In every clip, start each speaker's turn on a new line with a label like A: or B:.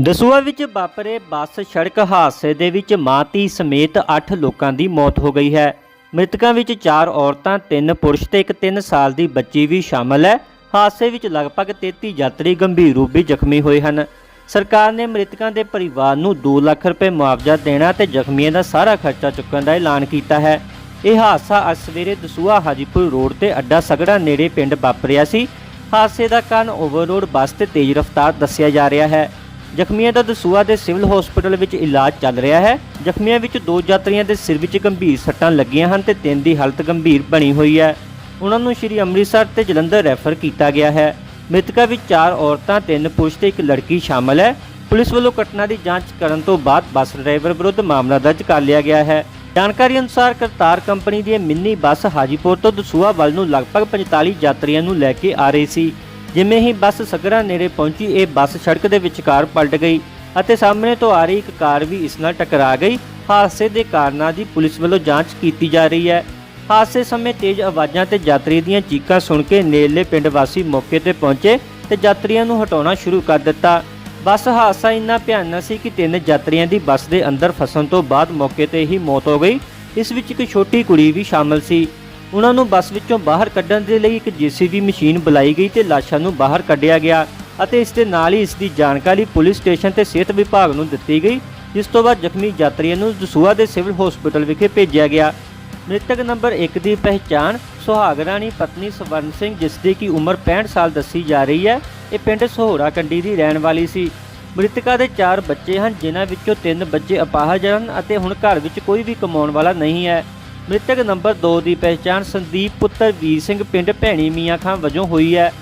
A: ਦਸੂਆ ਵਿੱਚ ਵਾਪਰੇ ਬੱਸ ਸੜਕ ਹਾਦਸੇ ਦੇ ਵਿੱਚ ਮਾਂ ਧੀ ਸਮੇਤ 8 ਲੋਕਾਂ ਦੀ ਮੌਤ ਹੋ ਗਈ ਹੈ। ਮ੍ਰਿਤਕਾਂ ਵਿੱਚ 4 ਔਰਤਾਂ 3 ਪੁਰਸ਼ ਤੇ ਇੱਕ 3 ਸਾਲ ਦੀ ਬੱਚੀ ਵੀ ਸ਼ਾਮਲ ਹੈ। ਹਾਦਸੇ ਵਿੱਚ ਲਗਭਗ 33 ਯਾਤਰੀ ਗੰਭੀਰ ਰੂਪ ਵਿੱਚ ਜ਼ਖਮੀ ਹੋਏ ਹਨ। ਸਰਕਾਰ ਨੇ ਮ੍ਰਿਤਕਾਂ ਦੇ ਪਰਿਵਾਰ ਨੂੰ 2 ਲੱਖ ਰੁਪਏ ਮੁਆਵਜ਼ਾ ਦੇਣਾ ਤੇ ਜ਼ਖਮੀਆਂ ਦਾ ਸਾਰਾ ਖਰਚਾ ਚੁੱਕਣ ਦਾ ਐਲਾਨ ਕੀਤਾ ਹੈ। ਇਹ ਹਾਦਸਾ ਅੱਜ ਸਵੇਰੇ ਦਸੂਆ ਹਾਜੀਪੁਰ ਰੋਡ ਤੇ ਅੱਡਾ ਸਗੜਾ ਨੇੜੇ ਪਿੰਡ ਵਾਪਰਿਆ ਸੀ। ਹਾਦਸੇ ਦਾ ਕਾਰਨ ਓਵਰਲੋਡ ਬੱਸ ਤੇ ਤੇਜ਼ ਰਫ਼ਤਾਰ ਦੱਸਿਆ ਜਾ ਰਿਹਾ ਹੈ। ਜ਼ਖਮੀਆਂ ਦਾ ਦਸੂਆ ਦੇ ਸਿਵਲ ਹਸਪੀਟਲ ਵਿੱਚ ਇਲਾਜ ਚੱਲ ਰਿਹਾ ਹੈ। ਜ਼ਖਮੀਆਂ ਵਿੱਚ ਦੋ ਯਾਤਰੀਆਂ ਦੇ ਸਿਰ ਵਿੱਚ ਗੰਭੀਰ ਸੱਟਾਂ ਲੱਗੀਆਂ ਹਨ ਤੇ ਤਿੰਨ ਦੀ ਹਾਲਤ ਗੰਭੀਰ ਬਣੀ ਹੋਈ ਹੈ। ਉਹਨਾਂ ਨੂੰ ਸ਼੍ਰੀ ਅੰਮ੍ਰਿਤਸਰ ਤੇ ਜਲੰਧਰ ਰੈਫਰ ਕੀਤਾ ਗਿਆ ਹੈ। ਮ੍ਰਿਤਕਾਂ ਵਿੱਚ ਚਾਰ ਔਰਤਾਂ, ਤਿੰਨ ਪੁਰਸ਼ ਤੇ ਇੱਕ ਲੜਕੀ ਸ਼ਾਮਲ ਹੈ। ਪੁਲਿਸ ਵੱਲੋਂ ਘਟਨਾ ਦੀ ਜਾਂਚ ਕਰਨ ਤੋਂ ਬਾਅਦ ਬੱਸ ਡਰਾਈਵਰ ਵਿਰੁੱਧ ਮਾਮਲਾ ਦਰਜ ਕਰ ਲਿਆ ਗਿਆ ਹੈ। ਜਾਣਕਾਰੀ ਅਨੁਸਾਰ ਕਰਤਾਰ ਕੰਪਨੀ ਦੀ ਇਹ ਮਿੰਨੀ ਬੱਸ ਹਾਜੀਪੁਰ ਤੋਂ ਦਸੂਆ ਵੱਲ ਨੂੰ ਲਗਭਗ 45 ਯਾਤਰੀਆਂ ਨੂੰ ਲੈ ਕੇ ਆ ਰਹੀ ਸੀ। ਜਿਵੇਂ ਹੀ ਬੱਸ ਸਗਰਾ ਨੇੜੇ ਪਹੁੰਚੀ, ਇਹ ਬੱਸ ਸੜਕ ਦੇ ਵਿਚਕਾਰ ਪਲਟ ਗਈ ਅਤੇ ਸਾਹਮਣੇ ਤੋਂ ਆ ਰਹੀ ਇੱਕ ਕਾਰ ਵੀ ਇਸ ਨਾਲ ਟਕਰਾ ਗਈ। ਹਾਦਸੇ ਦੇ ਕਾਰਨਾਂ ਦੀ ਪੁਲਿਸ ਵੱਲੋਂ ਜਾਂਚ ਕੀਤੀ ਜਾ ਰਹੀ ਹੈ। ਹਾਦਸੇ ਸਮੇਂ ਤੇਜ਼ ਆਵਾਜ਼ਾਂ ਤੇ ਯਾਤਰੀ ਦੀਆਂ ਚੀਕਾਂ ਸੁਣ ਕੇ ਨੇੜਲੇ ਪਿੰਡ ਵਾਸੀ ਮੌਕੇ ਤੇ ਪਹੁੰਚੇ ਤੇ ਯਾਤਰੀਆਂ ਨੂੰ ਹਟਾਉਣਾ ਸ਼ੁਰੂ ਕਰ ਦਿੱਤਾ। ਬੱਸ ਹਾਦਸਾ ਇੰਨਾ ਭਿਆਨਕ ਸੀ ਕਿ ਤਿੰਨ ਯਾਤਰੀਆਂ ਦੀ ਬੱਸ ਦੇ ਅੰਦਰ ਫਸਣ ਤੋਂ ਬਾਅਦ ਮੌਕੇ ਤੇ ਹੀ ਮੌਤ ਹੋ ਗਈ। ਇਸ ਵਿੱਚ ਇੱਕ ਛੋਟੀ ਕੁੜੀ ਵੀ ਸ਼ਾਮਲ ਸੀ। ਉਹਨਾਂ ਨੂੰ ਬੱਸ ਵਿੱਚੋਂ ਬਾਹਰ ਕੱਢਣ ਦੇ ਲਈ ਇੱਕ ਜੀਸੀਬੀ ਮਸ਼ੀਨ ਬੁਲਾਈ ਗਈ ਤੇ ਲਾਸ਼ਾਂ ਨੂੰ ਬਾਹਰ ਕੱਢਿਆ ਗਿਆ ਅਤੇ ਇਸ ਦੇ ਨਾਲ ਹੀ ਇਸ ਦੀ ਜਾਣਕਾਰੀ ਪੁਲਿਸ ਸਟੇਸ਼ਨ ਤੇ ਸਿਹਤ ਵਿਭਾਗ ਨੂੰ ਦਿੱਤੀ ਗਈ, ਜਿਸ ਤੋਂ ਬਾਅਦ ਜ਼ਖਮੀ ਯਾਤਰੀਆਂ ਨੂੰ ਦਸੂਹਾ ਦੇ ਸਿਵਲ ਹਸਪੀਟਲ ਵਿਖੇ ਭੇਜਿਆ ਗਿਆ। ਮ੍ਰਿਤਕ ਨੰਬਰ 1 ਦੀ ਪਹਿਚਾਣ ਸੁਹਾਗ ਰਾਣੀ ਪਤਨੀ ਸਵਰਨ ਸਿੰਘ, ਜਿਸ ਦੀ ਕੀ ਉਮਰ 65 ਸਾਲ ਦੱਸੀ ਜਾ ਰਹੀ ਹੈ, ਇਹ ਪਿੰਡ ਸਹੋਰਾ ਕੰਡੀ ਦੀ ਰਹਿਣ ਵਾਲੀ ਸੀ। ਮ੍ਰਿਤਕਾ ਦੇ 4 ਬੱਚੇ ਹਨ, ਜਿਨ੍ਹਾਂ ਵਿੱਚੋਂ 3 ਬੱਚੇ ਅਪਾਹਜ ਹਨ ਅਤੇ ਹੁਣ ਘਰ ਵਿੱਚ ਕੋਈ ਵੀ ਕਮਾਉਣ ਵਾਲਾ ਨਹੀਂ ਹੈ। ਮ੍ਰਿਤਕ ਨੰਬਰ 2 ਦੀ ਪਹਿਚਾਣ ਸੰਦੀਪ ਪੁੱਤਰ ਵੀਰ ਸਿੰਘ ਪਿੰਡ ਭੈਣੀ ਮੀਆਂ ਖਾਂ ਵਜੋਂ ਹੋਈ ਹੈ।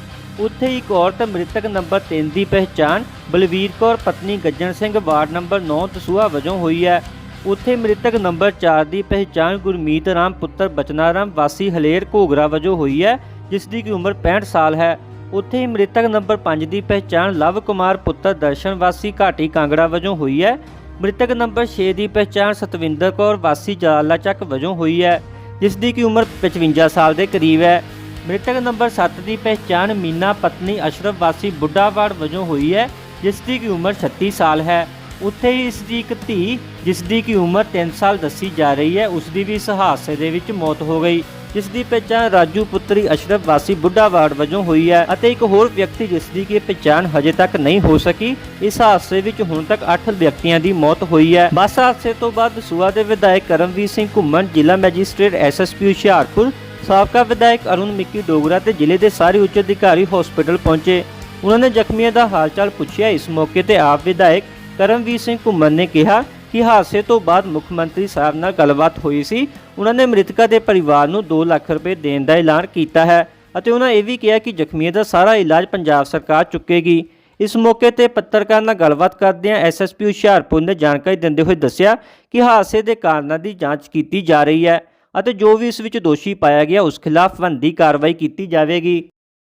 A: ਉੱਥੇ ਇੱਕ ਔਰਤ ਮ੍ਰਿਤਕ ਨੰਬਰ 3 ਦੀ ਪਹਿਚਾਣ ਬਲਵੀਰ ਕੌਰ, ਪਤਨੀ ਗੱਜਣ ਸਿੰਘ, ਵਾਰਡ ਨੰਬਰ 9 ਦਸੂਹਾ ਵਜੋਂ ਹੋਈ ਹੈ। ਉੱਥੇ ਮ੍ਰਿਤਕ ਨੰਬਰ 4 ਦੀ ਪਹਿਚਾਣ ਗੁਰਮੀਤ ਰਾਮ, ਪੁੱਤਰ ਬਚਨਾ ਰਾਮ, ਵਾਸੀ ਹਲੇਰ ਘੋਗਰਾ ਵਜੋਂ ਹੋਈ ਹੈ, ਜਿਸ ਦੀ ਉਮਰ 65 ਸਾਲ ਹੈ। ਉੱਥੇ ਹੀ ਮ੍ਰਿਤਕ ਨੰਬਰ 5 ਦੀ ਪਹਿਚਾਣ ਲਵ ਕੁਮਾਰ, ਪੁੱਤਰ ਦਰਸ਼ਨ ਵਾਸੀ ਘਾਟੀ ਕਾਂਗੜਾ ਵਜੋਂ ਹੋਈ ਹੈ ਮ੍ਰਿਤਕ ਨੰਬਰ 6 ਦੀ ਪਹਿਚਾਣ ਸਤਵਿੰਦਰ ਕੌਰ, ਵਾਸੀ ਜਲਾਲਾ ਚੱਕ ਵਜੋਂ ਹੋਈ ਹੈ, ਜਿਸ ਦੀ ਕੀ ਉਮਰ 55 ਸਾਲ ਦੇ ਕਰੀਬ ਹੈ। ਮ੍ਰਿਤਕ ਨੰਬਰ 7 ਦੀ ਪਹਿਚਾਣ ਮੀਨਾ ਪਤਨੀ ਅਸ਼ਰਫ ਵਾਸੀ ਬੁੱਢਾਵਾੜ ਵਜੋਂ ਹੋਈ ਹੈ, ਜਿਸ ਦੀ ਕੀ ਉਮਰ 36 ਸਾਲ ਹੈ। ਉੱਥੇ ਹੀ ਇਸ ਦੀ ਇੱਕ ਧੀ, ਜਿਸ ਦੀ ਕੀ ਉਮਰ 3 ਸਾਲ ਦੱਸੀ ਜਾ ਰਹੀ ਹੈ, ਉਸ ਦੀ ਵੀ ਇਸ ਹਾਦਸੇ ਦੇ ਵਿੱਚ ਮੌਤ ਹੋ ਗਈ। ਜਿਸ ਦੀ ਪਹਿਚਾਣ ਰਾਜੂ ਪੁੱਤਰੀ ਅਸ਼ਰਫ ਵਾਸੀ ਬੁੱਢਾਵਾੜ ਵਜੋਂ ਹੋਈ ਹੈ ਅਤੇ ਇੱਕ ਹੋਰ ਵਿਅਕਤੀ ਜਿਸ ਦੀ ਕੀ ਪਹਿਚਾਣ ਹਜੇ ਤੱਕ ਨਹੀਂ ਹੋ ਸਕੀ, ਇਸ ਹਾਦਸੇ ਵਿੱਚ ਹੁਣ ਤੱਕ 8 ਵਿਅਕਤੀਆਂ ਦੀ ਮੌਤ ਹੋਈ ਹੈ। ਬੱਸ ਹਾਦਸੇ ਤੋਂ ਬਾਅਦ ਸੂਆ ਦੇ ਵਿਧਾਇਕ ਕਰਮਵੀਰ ਸਿੰਘ ਘੁੰਮਣ, ਜ਼ਿਲ੍ਹਾ ਮੈਜਿਸਟ੍ਰੇਟ ਐਸਐਸਪੀ ਹੁਸ਼ਿਆਰਪੁਰ, ਸਾਬਕਾ ਵਿਧਾਇਕ ਅਰੁਣ ਮਿੱਕੀ ਡੋਗਰਾ ਤੇ ਜ਼ਿਲ੍ਹੇ ਦੇ ਸਾਰੇ ਉੱਚ ਅਧਿਕਾਰੀ ਹਸਪੀਟਲ ਪਹੁੰਚੇ। ਉਹਨਾਂ ਨੇ ਜ਼ਖਮੀਆਂ ਦਾ ਹਾਲਚਾਲ ਪੁੱਛਿਆ। ਇਸ ਮੌਕੇ ਤੇ ਆਪ ਵਿਧਾਇਕ ਕਰਮਵੀਰ ਸਿੰਘ ਘੁੰਮਣ ਨੇ ਕਿਹਾ ਕਿ ਹਾਦਸੇ ਤੋਂ ਬਾਅਦ ਮੁੱਖ ਮੰਤਰੀ ਸਾਹਿਬ ਨਾਲ ਗੱਲਬਾਤ ਹੋਈ ਸੀ। ਉਹਨਾਂ ਨੇ ਮ੍ਰਿਤਕਾ ਦੇ ਪਰਿਵਾਰ ਨੂੰ 2 ਲੱਖ ਰੁਪਏ ਦੇਣ ਦਾ ਐਲਾਨ ਕੀਤਾ ਹੈ ਅਤੇ ਉਹਨਾਂ ਇਹ ਵੀ ਕਿਹਾ ਕਿ ਜ਼ਖਮੀਆਂ ਦਾ ਸਾਰਾ ਇਲਾਜ ਪੰਜਾਬ ਸਰਕਾਰ ਚੁੱਕੇਗੀ। ਇਸ ਮੌਕੇ ਤੇ ਪੱਤਰਕਾਰ ਨਾਲ ਗੱਲਬਾਤ ਕਰਦਿਆਂ ਐਸਐਸਪੀ ਹੁਸ਼ਿਆਰਪੁਰ ਨੇ ਜਾਣਕਾਰੀ ਦਿੰਦੇ ਹੋਏ ਦੱਸਿਆ ਕਿ ਹਾਦਸੇ ਦੇ ਕਾਰਨਾਂ ਦੀ ਜਾਂਚ ਕੀਤੀ ਜਾ ਰਹੀ ਹੈ ਅਤੇ ਜੋ ਵੀ ਇਸ ਵਿੱਚ ਦੋਸ਼ੀ ਪਾਇਆ ਗਿਆ, ਉਸ ਖਿਲਾਫ ਬਣਦੀ ਕਾਰਵਾਈ ਕੀਤੀ ਜਾਵੇਗੀ।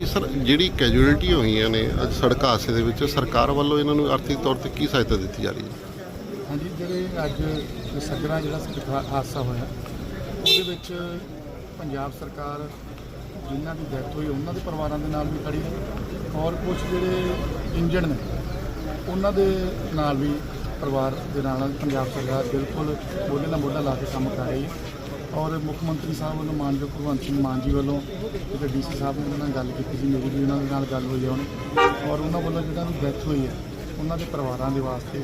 B: ਸਰ, ਜਿਹੜੀ ਕੈਜੂਅਲਟੀ ਹੋਈਆਂ ਨੇ, ਅੱਜ ਸੜਕ ਹਾਦਸੇ ਦੇ ਵਿੱਚ ਸਰਕਾਰ ਵੱਲੋਂ ਇਹਨਾਂ ਨੂੰ ਆਰਥਿਕ ਤੌਰ ਤੇ ਕੀ ਸਹਾਇਤਾ ਦਿੱਤੀ ਜਾ ਰਹੀ ਹੈ?
C: ਹਾਂਜੀ, ਜਿਹੜੇ ਅੱਜ ਸੱਜਣਾ ਜਿਹੜਾ ਹਾਦਸਾ ਹੋਇਆ, ਉਹਦੇ ਵਿੱਚ ਪੰਜਾਬ ਸਰਕਾਰ ਜਿਨ੍ਹਾਂ ਦੀ ਡੈਥ ਹੋਈ, ਉਹਨਾਂ ਦੇ ਪਰਿਵਾਰਾਂ ਦੇ ਨਾਲ ਵੀ ਖੜੀ ਹੈ ਔਰ ਕੁਝ ਜਿਹੜੇ ਇੰਜਰਡ ਨੇ, ਉਹਨਾਂ ਦੇ ਨਾਲ ਵੀ ਪਰਿਵਾਰ ਦੇ ਨਾਲ ਪੰਜਾਬ ਸਰਕਾਰ ਬਿਲਕੁਲ ਮੋਢੇ ਨਾਲ ਮੋਢਾ ਲਾ ਕੇ ਕੰਮ ਕਰ ਰਹੀ ਹੈ ਔਰ ਮੁੱਖ ਮੰਤਰੀ ਸਾਹਿਬ ਵੱਲੋਂ ਮਾਨਯੋਗ ਭਗਵੰਤ ਸਿੰਘ ਮਾਨ ਜੀ ਵੱਲੋਂ ਇੱਕ ਡੀਸੀ ਸਾਹਿਬ ਨੇ ਉਹਨਾਂ ਨਾਲ ਗੱਲ ਕੀਤੀ ਸੀ, ਮੇਰੀ ਵੀ ਉਹਨਾਂ ਦੇ ਨਾਲ ਗੱਲ ਹੋਈ ਹੈ ਹੁਣ ਔਰ ਉਹਨਾਂ ਵੱਲੋਂ ਜਿਹੜਾ ਵੀ ਡੈਥ ਹੋਈ ਹੈ, ਉਹਨਾਂ ਦੇ ਪਰਿਵਾਰਾਂ ਦੇ ਵਾਸਤੇ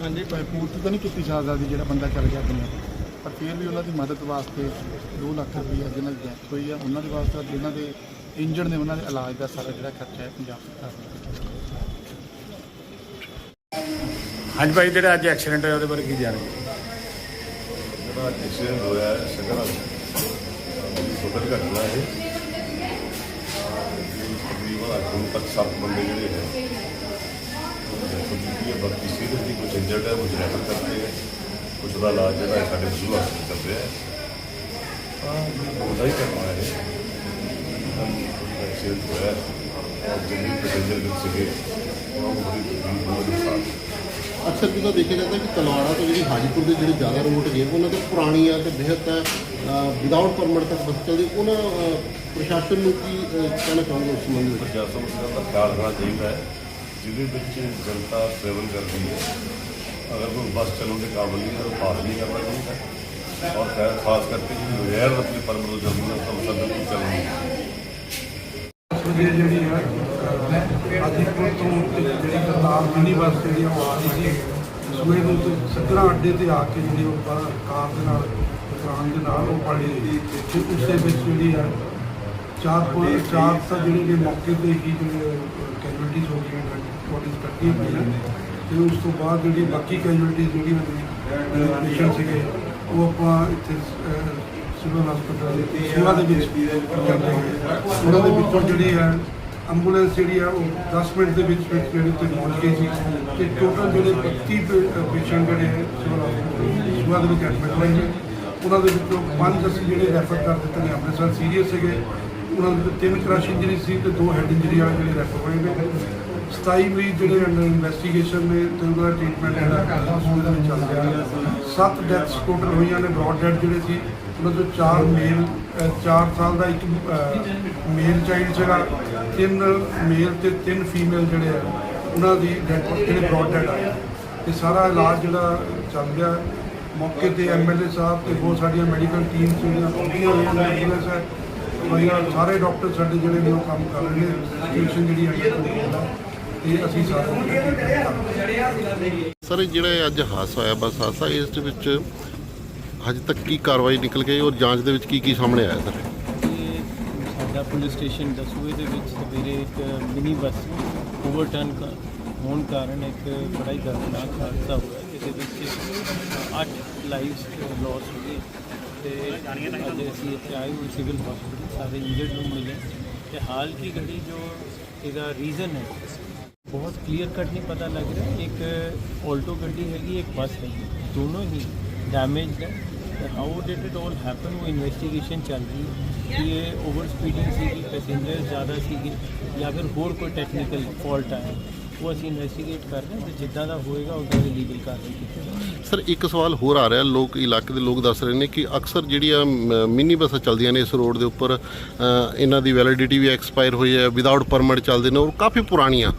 C: ਹਾਂਜੀ। ਪੂਰਤੀ ਤਾਂ ਨਹੀਂ ਕੀਤੀ ਜਾ ਸਕਦੀ ਜਿਹੜਾ ਬੰਦਾ ਚੱਲ ਗਿਆ ਦੁਨੀਆ ਤੋਂ ਪਰ ਫਿਰ ਵੀ ਉਹਨਾਂ ਦੀ ਮਦਦ ਵਾਸਤੇ 2 ਲੱਖ ਰੁਪਈਆ ਜਿਹਨਾਂ ਦੀ ਡੈਥ ਹੋਈ ਆ ਉਹਨਾਂ ਦੇ ਵਾਸਤੇ ਜਿਨ੍ਹਾਂ ਦੇ ਇੰਜਰਡ ਨੇ ਉਹਨਾਂ ਦੇ ਇਲਾਜ ਦਾ ਸਾਰਾ ਜਿਹੜਾ ਖਰਚਾ ਹੈ ਪੰਜਾਬ ਸਰਕਾਰ ਦਾ।
D: ਹਾਂਜੀ ਭਾਈ ਜਿਹੜਾ ਅੱਜ ਐਕਸੀਡੈਂਟ ਹੋਇਆ ਉਹਦੇ ਬਾਰੇ ਕੀ ਜਾਣਕਾਰੀ
E: ਜਿਹੜਾ ਐਕਸੀਡੈਂਟ ਹੋਇਆ ਹੈ ਸ਼ਗਰ ਸੋਦਰ ਘਟਨਾ ਹੈ ਤਕਰੀਬਨ ਅੱਜ ਤੱਕ ਸੱਤ ਬੰਦੇ ਜਿਹੜੇ ਹੈ ਕੁਝ ਬਾਕੀ ਸੀਰੀਅਸ ਦੀ ਕੁਝ ਇੰਜਰਡ ਹੈ ਕੁਝ ਰੈਫਰ ਕਰਤੇ ਹੈ ਕੁਝ ਦਾ ਇਲਾਜ ਜਿਹੜਾ ਹੈ ਸਾਡੇ ਸਿਵਲ ਹਸਪਤਾਲ ਚੱਲ ਰਿਹਾ ਹੈ। ਤਾਂ ਉਹਦਾ ਹੀ ਕਰਨਾ ਹੈ ਐਕਸੀਡੈਂਟ ਹੋਇਆ ਹੈ। ਔਰ ਜਿੰਨੇ ਪੈਸੇਂਜਰ ਵਿੱਚ ਸੀਗੇ ਉਹ ਬੜੀ ਤਕਲੀਫ ਹੋਈ ਸਾਥ
B: ਅਕਸਰ ਜਦੋਂ ਦੇਖਿਆ ਜਾਂਦਾ ਕਿ ਤਲਵਾੜਾ ਤੋਂ ਜਿਹੜੀ ਹਾਜੀਪੁਰ ਦੇ ਜਿਹੜੇ ਜ਼ਿਆਦਾ ਰੂਟ ਗਏ ਉਹਨਾਂ ਤੇ ਪੁਰਾਣੀਆਂ ਤੇ ਬਿਹਤ ਵਿਦਆਊਟ ਪਰਮਿਟ ਤੱਕ ਬੱਸ ਚੱਲਦੀ ਉਹਨਾਂ ਪ੍ਰਸ਼ਾਸਨ ਨੂੰ ਕੀ ਕਹਿਣਾ ਚਾਹੁੰਦੇ ਉਸ ਸੰਬੰਧ ਵਿੱਚ?
E: ਸਮੱਸਿਆ ਦਾ ਖਿਆਲ ਰੱਖਣਾ ਚਾਹੀਦਾ ਹੈ। ਜਿਹਦੇ ਵਿੱਚ ਜਨਤਾ ਟਰੈਵਲ ਕਰਦੀ ਹੈ। ਅਗਰ ਕੋਈ ਬੱਸ ਚੱਲਣ ਦੇ ਕਾਬਲ ਨਹੀਂ ਹੈ, ਤਾਂ ਪਾਸ ਨਹੀਂ ਕਰਨਾ ਚਾਹੀਦਾ। ਔਰ ਖੈਰ, ਖਾਸ ਕਰਕੇ ਜਿਹੜੀ ਬਗੈਰ ਆਪਣੀ ਪਰਮਿਟ ਤੋਂ ਚੱਲਦੀ ਹੈ, ਤਾਂ ਉਸ ਬਿਲਕੁਲ ਚੱਲਣਾ ਨਹੀਂ
F: ਜਿਹੜੀ ਹੈ ਆਦੀਪੁਰ ਤੋਂ ਜਿਹੜੀ ਕਰਤਾਰ ਮਿਨੀ ਬੱਸ ਜਿਹੜੀ ਸੀ, ਸੂਏ ਨੂੰ ਤੇ ਸੱਜਣਾ ਅੱਡੇ ਤੇ ਆ ਕੇ ਜਿਹੜੀ ਉਹ ਕਾਰ ਦੇ ਨਾਲ ਟਕਰਾਉਣ ਦੇ ਨਾਲ ਉਹ ਪੜੀ ਤੇ ਉਸ ਦੇ ਵਿੱਚ ਜਿਹੜੀ ਹੈ ਚਾਰ ਕੋਲ ਚਾਰ ਤਾਂ ਜਿਹੜੇ ਨੇ ਮੌਕੇ ਤੇ ਹੀ ਜਿਹੜੇ ਕੈਜੁਅਲਟੀਜ਼ ਹੋ ਗਈਆਂ ਬੋਡੀਜ਼ ਕੱਟੀਆਂ ਪਈਆਂ ਤੇ ਉਸ ਤੋਂ ਬਾਅਦ ਜਿਹੜੀ ਬਾਕੀ ਕੈਜੁਅਲਟੀਜ਼ ਜਿਹੜੀਆਂ ਨੇ ਪੇਸ਼ੈਂਟ ਸੀਗੇ, ਉਹ ਆਪਾਂ ਇੱਥੇ ਸਿਵਲ ਹਸਪਤਾਲ ਸੂਆ ਦੇ ਵਿੱਚ ਕਰਦੇ ਉਹਨਾਂ ਦੇ ਵਿੱਚੋਂ ਜਿਹੜੀ ਹੈ ਐਂਬੂਲੈਂਸ ਜਿਹੜੀ ਆ ਉਹ 10 ਮਿੰਟ ਦੇ ਵਿੱਚ ਵਿੱਚ ਜਿਹੜੇ ਤੇ ਪਹੁੰਚ ਗਈ ਸੀ। ਤੇ ਟੋਟਲ ਜਿਹੜੇ 32 ਪੇਸ਼ੈਂਟ ਜਿਹੜੇ ਸਿਵਲ ਹਸਪਤਾਲ ਸੂਆ ਦੇ ਵਿੱਚ ਐਡਮਿਟ ਹੋਏ ਨੇ। ਉਹਨਾਂ ਦੇ ਵਿੱਚੋਂ ਪੰਜ ਅਸੀਂ ਜਿਹੜੇ ਰੈਫਰ ਕਰ ਦਿੱਤੇ ਨੇ, ਅੰਮ੍ਰਿਤਸਰ ਸੀਰੀਅਸ ਸੀਗੇ। ਉਹਨਾਂ ਦੇ ਤਿੰਨ ਕ੍ਰਸ਼ ਇੰਜਰੀ ਸੀ ਤੇ ਦੋ ਹੈਡ ਇੰਜਰੀ ਵਾਲੇ ਜਿਹੜੇ ਰੈਫਰ ਹੋਏ ਨੇ। 27 ਮਰੀਜ਼ ਜਿਹੜੇ ਅੰਡਰ ਇਨਵੈਸਟੀਗੇਸ਼ਨ ਨੇ ਤੇ ਉਹਨਾਂ ਦਾ ਟ੍ਰੀਟਮੈਂਟ ਜਿਹੜਾ ਸੂਆ ਦੇ ਵਿੱਚ ਚੱਲ ਰਿਹਾ ਹੈ। ਸੱਤ ਡੈਥ ਟੋਟਲ ਹੋਈਆਂ ਨੇ ਬ੍ਰੌਡ ਡੈਡ ਜਿਹੜੇ ਸੀ, ਉਹਨਾਂ ਤੋਂ ਚਾਰ ਮੇਲ 4 ਸਾਲ ਦਾ ਇੱਕ ਮੇਲ ਚਾਈਲਡ ਸੀਗਾ, ਤਿੰਨ ਮੇਲ ਤੇ ਤਿੰਨ ਫੀਮੇਲ ਜਿਹੜੇ ਆ, ਉਹਨਾਂ ਦੀ ਡੈਥ ਜਿਹੜੇ ਬ੍ਰੌਡ ਡੈਡ ਆਏ। ਇਹ ਸਾਰਾ ਇਲਾਜ ਜਿਹੜਾ ਚੱਲ ਰਿਹਾ ਮੌਕੇ ਤੇ ਐਮਐਲਏ ਸਾਹਿਬ ਤੇ ਬਹੁਤ ਸਾਡੀਆਂ ਮੈਡੀਕਲ ਟੀਮ ਜਿਹੜੀਆਂ ਪਹੁੰਚੀਆਂ ਹੋਈਆਂ ਨੇ ਐਂਬੂਲੈਂਸ ਹੈ ਦਵਾਈਆਂ ਸਾਰੇ ਡਾਕਟਰ ਸਾਡੇ ਜਿਹੜੇ ਨੇ ਉਹ ਕੰਮ ਕਰ ਰਹੇ ਨੇ ਸਿਚੁਏਸ਼ਨ ਜਿਹੜੀ ਹੈ ਤੇ ਅਸੀਂ ਸਾਰੇ
B: ਸਰ ਜਿਹੜਾ ਅੱਜ ਹਾਦਸਾ ਹੋਇਆ ਬੱਸ ਹਾਦਸਾ ਇਸ ਦੇ ਵਿੱਚ ਹਜੇ ਤੱਕ ਕੀ ਕਾਰਵਾਈ ਨਿਕਲ ਗਈ ਔਰ ਜਾਂਚ ਦੇ ਵਿੱਚ ਕੀ ਕੀ ਸਾਹਮਣੇ ਆਇਆ ਸਰ?
G: ਸਾਡਾ ਪੁਲਿਸ ਸਟੇਸ਼ਨ ਦਸੂਏ ਦੇ ਵਿੱਚ ਸਵੇਰੇ ਇੱਕ ਮਿਨੀ ਬੱਸ ਓਵਰਟਰਨ ਹੋਣ ਕਾਰਨ ਇੱਕ ਬੜਾ ਹੀ ਦਰਦਨਾਕ ਹਾਦਸਾ ਹੋਇਆ ਜਿਹਦੇ ਵਿੱਚ 8 ਲਾਈਵਸ ਲਾਸ ਹੋ ਗਏ। ਤੇ ਅੱਜ ਅਸੀਂ ਇੱਥੇ ਆਏ ਹੋਏ ਸਿਵਲ ਹਸਪੀਟਲ ਸਾਰੇ ਇੰਜਰਡ ਨੂੰ ਮਿਲੇ ਤੇ ਹਾਲ ਕੀ ਘੜੀ ਜੋ ਇਹਦਾ ਰੀਜ਼ਨ ਹੈ ਬਹੁਤ ਕਲੀਅਰ ਕੱਟ ਨਹੀਂ ਪਤਾ ਲੱਗ ਰਿਹਾ ਇੱਕ ਆਲਟੋ ਗੱਡੀ ਹੈਗੀ ਇੱਕ ਬੱਸ ਹੈਗੀ ਦੋਨੋਂ ਹੀ ਡੈਮੇਜਡ ਹੈ ਤੇ how did it all happen ਉਹ ਇਨਵੈਸਟੀਗੇਸ਼ਨ ਚੱਲ ਰਹੀ ਹੈ ਕਿ ਇਹ ਓਵਰ ਸਪੀਡਿੰਗ ਸੀਗੀ ਪੈਸੇਂਜਰ ਜ਼ਿਆਦਾ ਸੀਗੇ ਜਾਂ ਫਿਰ ਹੋਰ ਕੋਈ ਟੈਕਨੀਕਲ ਫਾਲਟ ਆਇਆ ਉਹ ਅਸੀਂ ਇਨਵੈਸਟੀਗੇਟ ਕਰ ਰਹੇ ਹਾਂ ਤੇ ਜਿੱਦਾਂ ਦਾ ਹੋਏਗਾ ਉਹਦਾ ਦੀ ਲੀਗਲ ਕਾਰਵਾਈ ਕੀਤੀ ਜਾਵੇਗੀ
B: ਸਰ ਇੱਕ ਸਵਾਲ ਹੋਰ ਆ ਰਿਹਾ। ਲੋਕ ਇਲਾਕੇ ਦੇ ਲੋਕ ਦੱਸ ਰਹੇ ਨੇ ਕਿ ਅਕਸਰ ਜਿਹੜੀਆਂ ਮਿੰਨੀ ਬੱਸਾਂ ਚੱਲਦੀਆਂ ਨੇ ਇਸ ਰੋਡ ਦੇ ਉੱਪਰ ਇਹਨਾਂ ਦੀ ਵੈਲਿਡਿਟੀ ਵੀ ਐਕਸਪਾਇਰ ਹੋਈ ਹੈ ਵਿਦਆਊਟ ਪਰਮਿਟ ਚੱਲਦੇ ਨੇ ਔਰ ਕਾਫੀ ਪੁਰਾਣੀਆਂ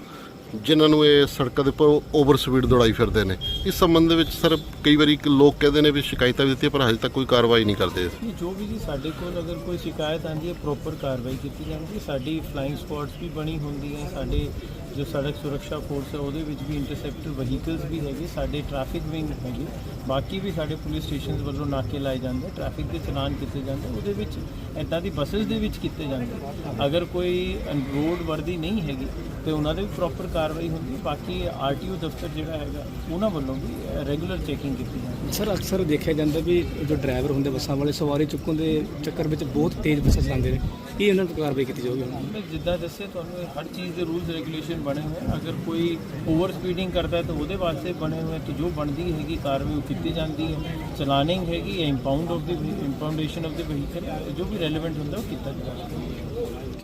B: ਜਿਨ੍ਹਾਂ ਨੂੰ ਇਹ ਸੜਕਾਂ ਦੇ ਉੱਪਰ ਓਵਰ ਸਪੀਡ ਦੌੜਾਈ ਫਿਰਦੇ ਨੇ। ਇਸ ਸੰਬੰਧ ਵਿੱਚ ਸਰ ਕਈ ਵਾਰੀ ਲੋਕ ਕਹਿੰਦੇ ਨੇ ਵੀ ਸ਼ਿਕਾਇਤਾਂ ਵੀ ਦਿੱਤੀਆਂ ਪਰ ਹਜੇ ਤੱਕ ਕੋਈ ਕਾਰਵਾਈ ਨਹੀਂ ਕਰਦੇ।
G: ਜੋ ਵੀ ਜੀ ਸਾਡੇ ਕੋਲ ਅਗਰ ਕੋਈ ਸ਼ਿਕਾਇਤ ਆਉਂਦੀ ਹੈ ਪ੍ਰੋਪਰ ਕਾਰਵਾਈ ਕੀਤੀ ਜਾਂਦੀ ਹੈ। ਸਾਡੀ ਫਲਾਈਂਗ ਸਪੌਟਸ ਵੀ ਬਣੀ ਹੁੰਦੀ ਹੈ ਸਾਡੇ ਜੋ ਸੜਕ ਸੁਰੱਖਿਆ ਫੋਰਸ ਹੈ, ਉਹਦੇ ਵਿੱਚ ਵੀ ਇੰਟਰਸੈਪਟਰ ਵਹੀਕਲਸ ਵੀ ਹੈਗੇ, ਸਾਡੇ ਟ੍ਰੈਫਿਕ ਵਿੰਗ ਹੈਗੇ। ਬਾਕੀ ਵੀ ਸਾਡੇ ਪੁਲਿਸ ਸਟੇਸ਼ਨਸ ਵੱਲੋਂ ਨਾਕੇ ਲਾਏ ਜਾਂਦੇ ਟ੍ਰੈਫਿਕ ਦੇ ਚਲਾਨ ਕੀਤੇ ਜਾਂਦੇ, ਉਹਦੇ ਵਿੱਚ ਇੱਦਾਂ ਦੀ ਬੱਸਸ ਦੇ ਵਿੱਚ ਕੀਤੇ ਜਾਂਦੇ। ਅਗਰ ਕੋਈ ਰੋਡ ਵਰਦੀ ਨਹੀਂ ਹੈਗੀ, ਤੇ ਉਹਨਾਂ ਦੇ ਵੀ ਪ੍ਰੋਪਰ ਕਾਰਵਾਈ ਹੁੰਦੀ ਹੈ। ਬਾਕੀ ਆਰਟੀਓ ਦਫ਼ਤਰ ਜਿਹੜਾ ਹੈਗਾ, ਉਹਨਾਂ ਵੱਲੋਂ ਵੀ ਰੈਗੂਲਰ ਚੈਕਿੰਗ ਕੀਤੀ ਜਾਂਦੀ
H: ਸਰ, ਅਕਸਰ ਦੇਖਿਆ ਜਾਂਦਾ ਵੀ ਜੋ ਡਰਾਈਵਰ ਹੁੰਦੇ ਬੱਸਾਂ ਵਾਲੇ, ਸਵਾਰੀ ਚੁੱਕਣ ਦੇ ਚੱਕਰ ਵਿੱਚ ਬਹੁਤ ਤੇਜ਼ ਬੱਸਾਂ ਚਲਾਉਂਦੇ ਨੇ। ਕੀ ਇਹਨਾਂ ਨੂੰ ਕਾਰਵਾਈ ਕੀਤੀ ਜਾਊਗੀ ਹੁਣ?
G: ਮੈਂ ਜਿੱਦਾਂ ਦੱਸਿਆ, ਤੁਹਾਨੂੰ ਹਰ ਚੀਜ਼ ਦੇ ਰੂਲਸ ਰੈਗੂਲੇਸ਼ਨ ਬਣੇ ਹੋਏ ਆ। ਅਗਰ ਕੋਈ ਓਵਰ ਸਪੀਡਿੰਗ ਕਰਦਾ ਹੈ, ਤਾਂ ਉਹਦੇ ਵਾਸਤੇ ਬਣੇ ਹੋਏ ਆ ਤੇ ਜੋ ਬਣਦੀ ਹੈਗੀ ਕਾਰਵਾਈ ਉਹ ਕੀਤੀ ਜਾਂਦੀ ਹੈ। ਚਲਾਨਿੰਗ ਹੈਗੀ impound of the impoundation of the vehicle ਜੋ ਵੀ ਰੈਲੇਵੈਂਟ ਹੁੰਦਾ ਉਹ ਕੀਤਾ ਜਾਂਦਾ